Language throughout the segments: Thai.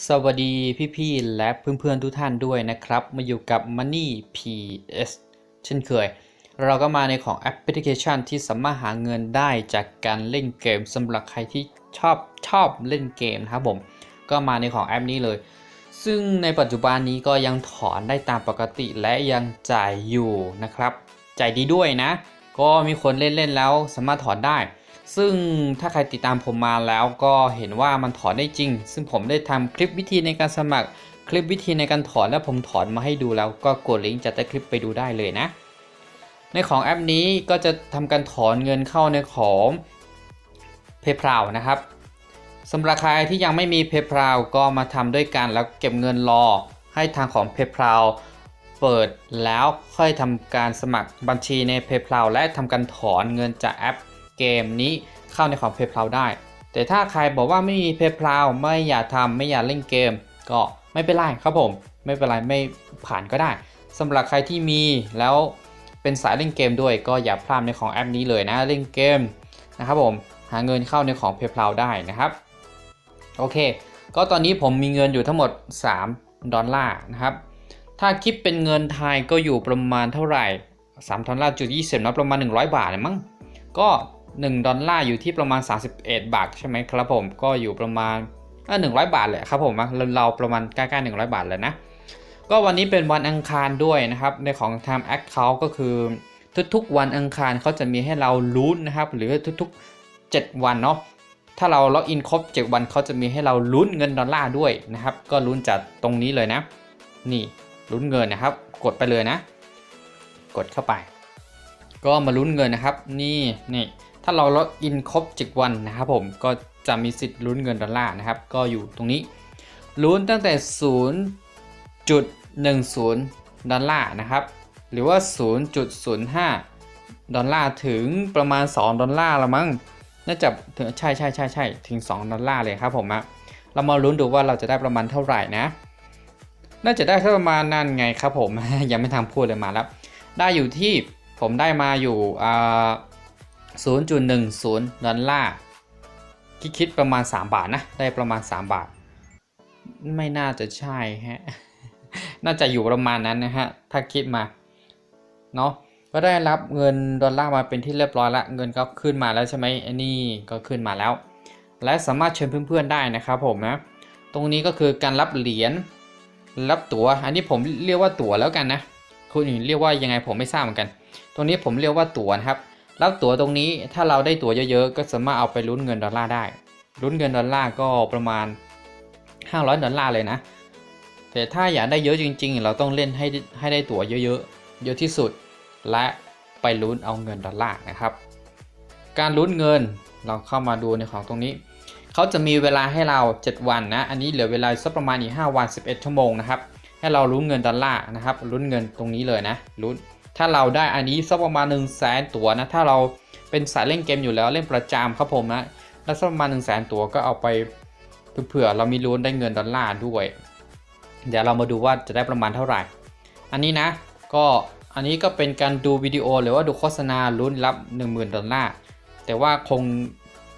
สวัสดีพี่ๆและเพื่อนๆทุกท่านด้วยนะครับ มาอยู่กับ Money PS เช่นเคย เราก็มาในของแอปพลิเคชันที่สามารถหาเงินได้จากการเล่นเกมสำหรับใครที่ชอบชอบเล่นเกมนะครับผม ก็มาในของแอปนี้เลย ซึ่งในปัจจุบันนี้ก็ยังถอนได้ตามปกติและยังจ่ายอยู่นะครับ จ่ายดีด้วยนะ ก็มีคนเล่นๆแล้วสามารถถอนได้ ซึ่งถ้าใครติดตามผมมาแล้วก็เห็นว่ามันถอนได้จริง ซึ่งผมได้ทำคลิปวิธีในการสมัคร คลิปวิธีในการถอนและผมถอนมาให้ดูแล้วก็กดลิงก์จากใต้คลิปไปดูได้เลยนะ ในของแอปนี้ก็จะทำการถอนเงินเข้าในของ PayPal นะครับสำหรับใครที่ยังไม่มี PayPal ก็มาทำด้วยกันแล้วเก็บเงินรอให้ทางของ PayPal เปิดแล้วค่อยทำการสมัครบัญชีใน PayPal และทำการถอนเงินจากแอป เกมนี้เข้าในของ PayPal ได้ แต่ถ้าใครบอกว่าไม่มี PayPal ไม่อยากทำไม่อยากเล่นเกม ก็ไม่เป็นไรครับผม ไม่เป็นไรไม่ผ่านก็ได้สำหรับใครที่มีแล้วเป็นสายเล่นเกมด้วยก็อย่าพลาดในของแอปนี้เลยนะเล่นเกมนะครับผมหาเงินเข้าในของ PayPal ได้นะครับ โอเค ก็ตอนนี้ผมมีเงินอยู่ทั้งหมด 3 ดอลลาร์นะครับ ถ้าคิดเป็นเงินไทยก็อยู่ประมาณเท่าไหร่3ดอลลาร์จุดยี่สิบนะประมาณ 100 บาทเลยมั้งก็ 1ดอลลาร์อยู่ที่ประมาณ 31 บาทใช่ไหมครับผมก็อยู่ประมาณอ่า100บาทแหละครับผมเราประมาณใกล้ๆ100บาทเลยนะ ก็วันนี้เป็นวันอังคารด้วยนะครับ ในของ Time Account ก็คือทุกๆ วันอังคารเขาจะมีให้เราลุ้นนะครับ หรือทุกๆ 7 วันเนาะถ้าเราล็อกอินครบ 7 วันเขาจะมีให้เราลุ้นเงินดอลลาร์ด้วยนะครับ ก็ลุ้นจากตรงนี้เลยนะ นี่ลุ้นเงินนะครับ กดไปเลยนะ กดเข้าไป ก็มาลุ้นเงินนะครับ นี่นี่ ถ้าเราล็อกอินครบ7วันนะครับผมก็จะมีสิทธิ์ลุ้นเงินดอลลาร์นะครับ ก็อยู่ตรงนี้ลุ้นตั้งแต่ 0.10 ดอลลาร์นะครับ หรือว่า 0.05 ดอลลาร์ถึงประมาณ 2 ดอลลาร์ละมั้งน่าจะถึงใช่ใช่ใช่ใช่ถึง 2 ดอลลาร์เลยครับผมอะเรามาลุ้นดูว่าเราจะได้ประมาณเท่าไหร่นะ น่าจะได้แค่ประมาณนั่นไงครับผมยังไม่ทำพูดเลยมาแล้ว ได้อยู่ที่ผมได้มาอยู่อ่า 0.10 ดอลลาร์คิดคิดประมาณ 3 บาทนะ ได้ประมาณ 3 บาท ไม่น่าจะใช่ฮะ น่าจะอยู่ประมาณนั้นนะฮะ ถ้าคิดมา เนาะก็ได้รับเงินดอลลาร์มาเป็นที่เรียบร้อยละ เงินก็ขึ้นมาแล้วใช่ไหมอันนี้ก็ขึ้นมาแล้ว และสามารถเชิญเพื่อนๆได้นะครับผมนะ ตรงนี้ก็คือการรับเหรียญ รับตัว๋ว อันนี้ผมเรียกว่าตั๋วแล้วกันนะคนอื่นเรียกว่ายังไงผมไม่ทราบเหมือนกัน ตรงนี้ผมเรียกว่าตั๋วนะครับ รับตั๋วตรงนี้ถ้าเราได้ตั๋วเยอะๆ ก็สามารถเอาไปลุ้นเงินดอลลาร์ได้ลุ้นเงินดอลลาร์ก็ประมาณ 500 ดอลลาร์เลยนะ แต่ถ้าอยากได้เยอะจริง ๆ เราต้องเล่นให้ให้ได้ตั๋วเยอะๆ เยอะที่สุด และไปลุ้นเอาเงินดอลลาร์นะครับ การลุ้นเงินเราเข้ามาดูในของตรงนี้ เขาจะมีเวลาให้เรา 7 วันนะ อันนี้เหลือเวลาสักประมาณอีก5วัน 11 ชั่วโมงนะครับ ให้เราลุ้นเงินดอลลาร์นะครับ ลุ้นเงินตรงนี้เลยนะ ลุ้น ถ้าเราได้อันนี้สักประมาณ1 0 0 0 0แสนตั๋วนะ ถ้าเราเป็นสายเล่นเกมอยู่แล้วเล่นประจำครับผมนะแล้วสักประมาณ1 0 0 0 0แสนตั๋วก็เอาไปเผื่อเรามีลุ้นได้เงินดอลลาร์ด้วย เดี๋ยวเรามาดูว่าจะได้ประมาณเท่าไหร่ อันนี้นะ ก็อันนี้ก็เป็นการดูวิดีโอหรือว่าดูโฆษณาลุ้นรับ 10,000 ดอลลาร์ แต่ว่าคง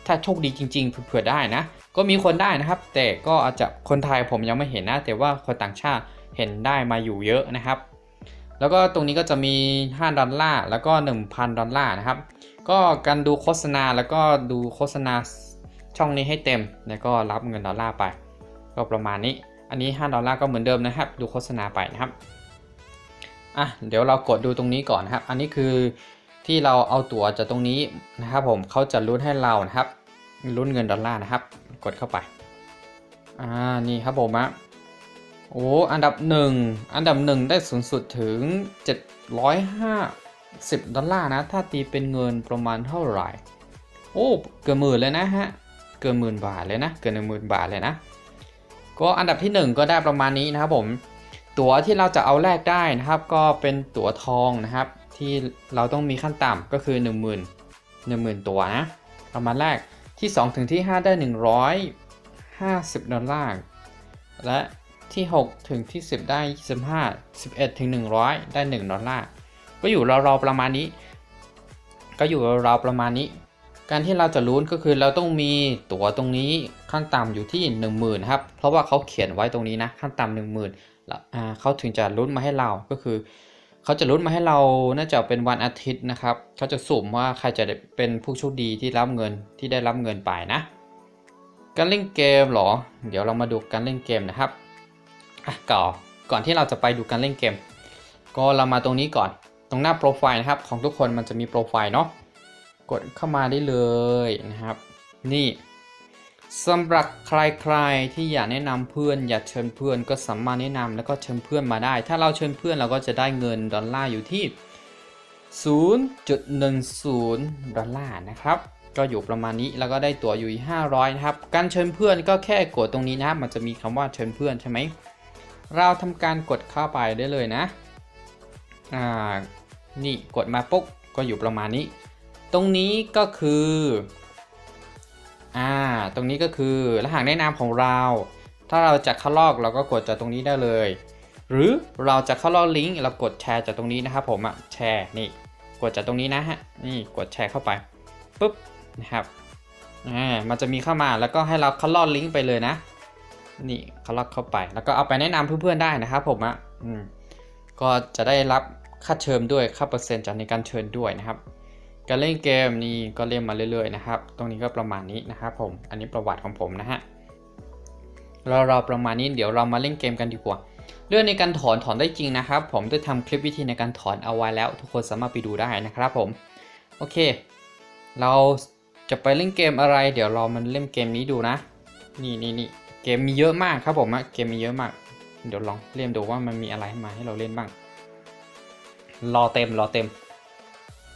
ถ้าโชคดีจริง ๆ เผื่อได้นะ ก็มีคนได้นะครับ แต่ก็อาจจะคนไทยผมยังไม่เห็นนะ แต่ว่าคนต่างชาติเห็นได้มาอยู่เยอะนะครับ แล้วก็ตรงนี้ก็จะมี 5 ดอลลาร์แล้วก็ 1,000 ดอลลาร์นะครับ ก็การดูโฆษณาแล้วก็ดูโฆษณาช่องนี้ให้เต็ม แล้วก็รับเงินดอลลาร์ไป ก็ประมาณนี้ อันนี้ 5 ดอลลาร์ก็เหมือนเดิมนะครับ ดูโฆษณาไปนะครับ อะ เดี๋ยวเรากดดูตรงนี้ก่อนนะครับ อันนี้คือที่เราเอาตั๋วจากตรงนี้นะครับ ผมเขาจะลุ้นให้เรานะครับลุ้นเงินดอลลาร์นะครับ กดเข้าไป อ่า นี่ครับผมอะ โอ้ อันดับหนึ่งอันดับหนึ่งได้สูงสุดถึง 750 ดอลลาร์นะ ถ้าตีเป็นเงินประมาณเท่าไหร่ โอ้ เกินหมื่นเลยนะฮะ เกินหมื่นบาทเลยนะ เกินหนึ่งหมื่นบาทเลยนะ ก็อันดับที่ 1 ก็ได้ประมาณนี้นะครับผม ตั๋วที่เราจะเอาแลกได้นะครับ ก็เป็นตั๋วทองนะครับ ที่เราต้องมีขั้นต่ำก็คือ 1 0 0 0 0 10,000 ตัวนะ ประมาณแรกที่ 2 ถึงที่ 5 ได้ 150 ดอลลาร์ และ ที่ 6 ถึงที่ 10 ได้ 25 11 ถึง 100 ได้ 1 ดอลลาร์ ก็อยู่ราวๆประมาณนี้ ก็อยู่ราวๆประมาณนี้ การที่เราจะลุ้นก็คือเราต้องมีตั๋วตรงนี้ขั้นต่ำอยู่ที่ 1 0,000ครับ เพราะว่าเขาเขียนไว้ตรงนี้นะขั้นต่ำหนึ่งหมื่นแล้วเขาถึงจะลุ้นมาให้เราก็คือเขาจะลุ้นมาให้เรา น่าจะเป็นวันอาทิตย์นะครับ เขาจะสุ่มว่าใครจะเป็นผู้โชคดีที่รับเงินที่ได้รับเงินไปนะ การเล่นเกมเหรอ เดี๋ยวเรามาดูการเล่นเกมนะครับ อะก่อนก่อนที่เราจะไปดูการเล่นเกม ก็เรามาตรงนี้ก่อน ตรงหน้าโปรไฟล์นะครับ ของทุกคนมันจะมีโปรไฟล์เนาะ กดเข้ามาได้เลยนะครับ นี่สำหรับใครๆที่อยากแนะนำเพื่อน อยากเชิญเพื่อนก็สามารถแนะนำแล้วก็เชิญเพื่อนมาได้ ถ้าเราเชิญเพื่อนเราก็จะได้เงินดอลลาร์อยู่ที่ 0.10 ดอลลาร์นะครับ ก็อยู่ประมาณนี้แล้วก็ได้ตั๋วอยู่ 500 นะครับ การเชิญเพื่อนก็แค่กดตรงนี้นะครับ มันจะมีคำว่าเชิญเพื่อนใช่ไหม เราทำการกดเข้าไปได้เลยนะอ่านี่กดมาปุ๊บก็อยู่ประมาณนี้ ตรงนี้ก็คืออ่าตรงนี้ก็คือรหัสแนะนำของเรา ถ้าเราจะเข้าลอกเราก็กดจากตรงนี้ได้เลย หรือเราจะเข้าลอกลิงก์เรากดแชร์จากตรงนี้นะครับผมอะแชร์นี่กดจากตรงนี้นะฮะนี่กดแชร์เข้าไปปุ๊บนะครับอ่ามันจะมีเข้ามาแล้วก็ให้เราเข้าลอกลิงก์ไปเลยนะ นี่เขาล็อกเข้าไป แล้วก็เอาไปแนะนำเพื่อนๆได้นะครับผมอะ่ะก็จะได้รับค่าเชิญด้วยค่าเปอร์เซ็นต์จากในการเชิญด้วยนะครับ การเล่นเกมนี่ก็เล่นมาเรื่อยๆนะครับ ตรงนี้ก็ประมาณนี้นะครับผม อันนี้ประวัติของผมนะฮะเราเราประมาณนี้เดี๋ยวเรามาเล่นเกมกันดีกว่า เรื่องในการถอนถอนได้จริงนะครับ ผมได้ทำคลิปวิธีในการถอนเอาไว้แล้ว ทุกคนสามารถไปดูได้นะครับผม โอเค เราจะไปเล่นเกมอะไร เดี๋ยวเรามันเล่นเกมนี้ดูนะ นี่นี่นี่ เกมมีเยอะมากครับผมอะเกมมีเยอะมาก เดี๋ยวลองเล่นดูว่ามันมีอะไรมาให้เราเล่นบ้าง รอเต็มรอเต็ม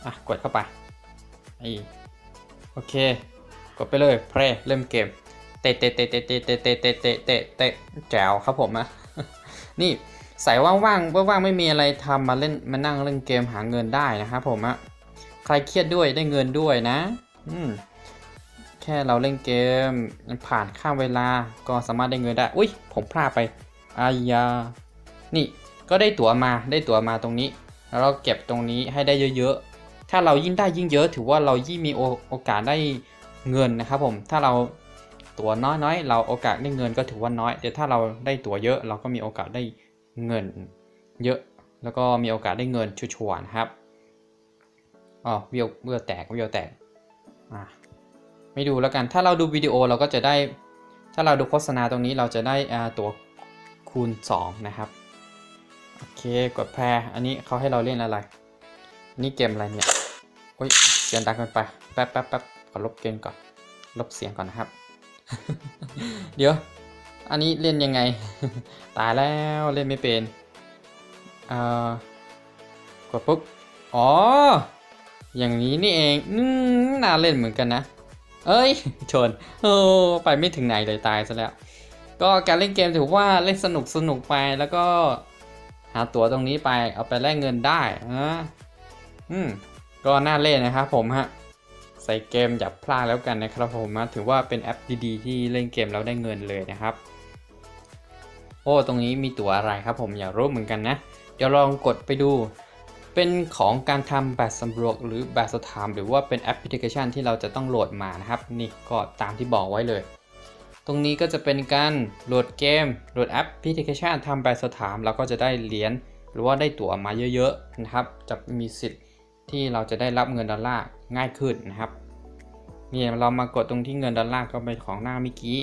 อะกดเข้าไปไอโอเค กดไปเลยเพลเริ่มเกม เตะเตะเตะเตะเตะเตะเตะเตะเตะเตะเตะแจ๋วครับผมอะนี่ใส่ว่างๆว่างๆไม่มีอะไรทำมาเล่นมานั่งเล่นเกมหาเงินได้นะครับผมอะใครเครียดด้วยได้เงินด้วยนะ อืม ค่เราเล่นเกมผ่านข้ามเวลาก็สามารถได้เงินได้ อุ้ยผมพลาดไปอายา นี่ก็ได้ตั๋วมาได้ตั๋วมาตรงนี้ แล้วเราเก็บตรงนี้ให้ได้เยอะๆ ถ้าเรายิ่งได้ยิ่งเยอะ ถือว่าเรายิ่งมีโอโอกาสได้เงินนะครับผม ถ้าเราตั๋วน้อยๆ เราโอกาสได้เงินก็ถือว่าน้อย แต่ถ้าเราได้ตั๋วเยอะเราก็มีโอกาสได้เงิน เยอะ แล้วก็มีโอกาสได้เงินชัวร์ๆนะครับ อ๋อวียวเวียวแตกวียวแตก อะ ไม่ดูแล้วกัน ถ้าเราดูวิดีโอเราก็จะได้ ถ้าเราดูโฆษณาตรงนี้เราจะได้ตัวคูณ 2 นะครับ โอเค กดแพรอันนี้เขาให้เราเล่นอะไร นี่เกมอะไรเนี่ยโอ้ยเสียงดังเกินไป แป๊บแป๊บแป๊บขอลบเกมก่อน ลบเสียงก่อนนะครับ เดี๋ยว อันนี้เล่นยังไง ตายแล้วเล่นไม่เป็นอ่ากดปุ๊บ อ๋อ อย่างนี้นี่เองน่าเล่นเหมือนกันนะ เอ้ย ชนโอ้ไปไม่ถึงไหนเลยตายซะแล้ว ก็การเล่นเกมถือว่าเล่นสนุกสนุกไปแล้วก็หาตั๋วตรงนี้ไปเอาไปแลกเงินได้นะอืมก็น่าเล่นนะครับผมฮะใส่เกมอย่าพลาดแล้วกันนะครับผมนะถือว่าเป็นแอปดีๆ ที่เล่นเกมแล้วได้เงินเลยนะครับ โอ้ตรงนี้มีตั๋วอะไรครับผมอยากรู้เหมือนกันนะเดี๋ยวลองกดไปดู เป็นของการทำแบบสำรวจหรือแบบสถาม หรือว่าเป็นแอปพลิเคชันที่เราจะต้องโหลดมานะครับ นี่ก็ตามที่บอกไว้เลย ตรงนี้ก็จะเป็นการโหลดเกมโหลดแอปพลิเคชันทำแบบสถามเราก็จะได้เหรียญหรือว่าได้ตั๋วมาเยอะๆนะครับ จะมีสิทธิ์ที่เราจะได้รับเงินดอลลาร์ง่ายขึ้นนะครับนี่เรามากดตรงที่เงินดอลลาร์ก็เป็นของหน้าเมื่อกี้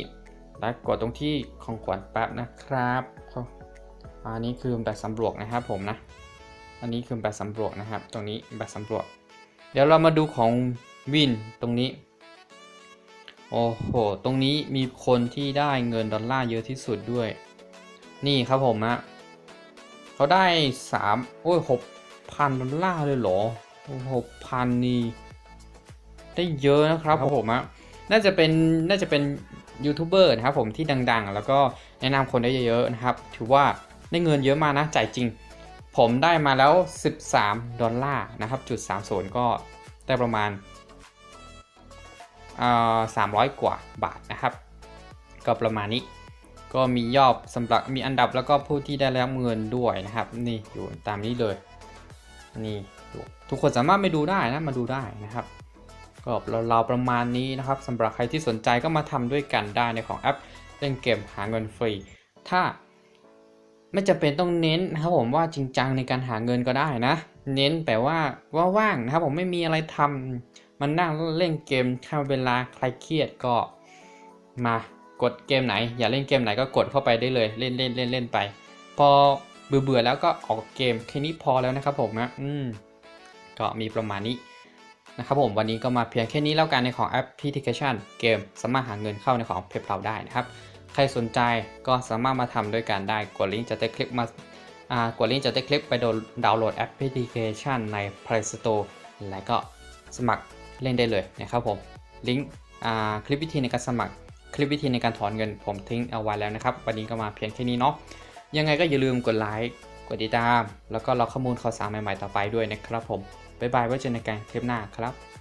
แล้วกดตรงที่ของขวัญแป๊บนะครับอันนี้คือแบบสำรวจนะครับผมนะ อันนี้คือแบบสำรวจนะครับ ตรงนี้แบบสำรวจ เดี๋ยวเรามาดูของวินตรงนี้ โอ้โห ตรงนี้มีคนที่ได้เงินดอลลาร์เยอะที่สุดด้วย นี่ครับผมฮะเขาได้สามโอ้ยหกพันดอลลาร์เลยเหรอหกพันนี่ได้เยอะนะครับผมฮะน่าจะเป็นน่าจะเป็นยูทูบเบอร์นะครับผมที่ดังๆ แล้วก็แนะนำคนได้เยอะๆนะครับ ถือว่าได้เงินเยอะมากนะจ่ายจริง ผมได้มาแล้ว 13 ดอลลาร์นะครับจุด30 ก็ได้ประมาณสามร้อยกว่าบาทนะครับ ก็ประมาณนี้ ก็มียอดสำหรับมีอันดับแล้วก็ผู้ที่ได้รับเงินด้วยนะครับ นี่อยู่ตามนี้เลยนี่ทุกคนสามารถไปดูได้นะมาดูได้นะครับก็เราประมาณนี้นะครับสำหรับใครที่สนใจก็มาทำด้วยกันได้ในของแอปเล่นเกมหาเงินฟรี ถ้า ไม่จำเป็นต้องเน้นนะครับผมว่าจริงจังในการหาเงินก็ได้นะ เน้นแต่ว่าว่างนะครับผมไม่มีอะไรทำมันนั่งเล่นเกมข้ามเวลาใครเครียดก็มากดเกมไหน อย่าเล่นเกมไหนก็กดเข้าไปได้เลยเล่นเล่นเล่นเล่นไป พอเบื่อเบื่อแล้วก็ออกเกมแค่นี้พอแล้วนะครับผมนะอืมก็มีประมาณนี้นะครับผมวันนี้ก็มาเพียงแค่นี้แล้วกันในของแอปพลิเคชันเกมสามารถหาเงินเข้าในของเพ p เราได้นะครับ ใครสนใจก็สามารถมาทำด้วยกันได้กดลิงก์จะได้คลิปมากดลิงก์จะได้คลิปไปดาวน์โหลดแอปพลิเคชันใน Play Store และก็สมัครเล่นได้เลยนะครับผมลิงก์คลิปวิธีในการสมัครคลิปวิธีในการถอนเงินผมทิ้งเอาไว้แล้วนะครับ วันนี้ก็มาเพียงแค่นี้เนาะยังไงก็อย่าลืมกดไลค์กดติดตาม แล้วก็รอข้อมูลข่าวสารใหม่ๆต่อไปด้วยนะครับผมบ๊ายบายไว้เจอกันในคลิปหน้าครับ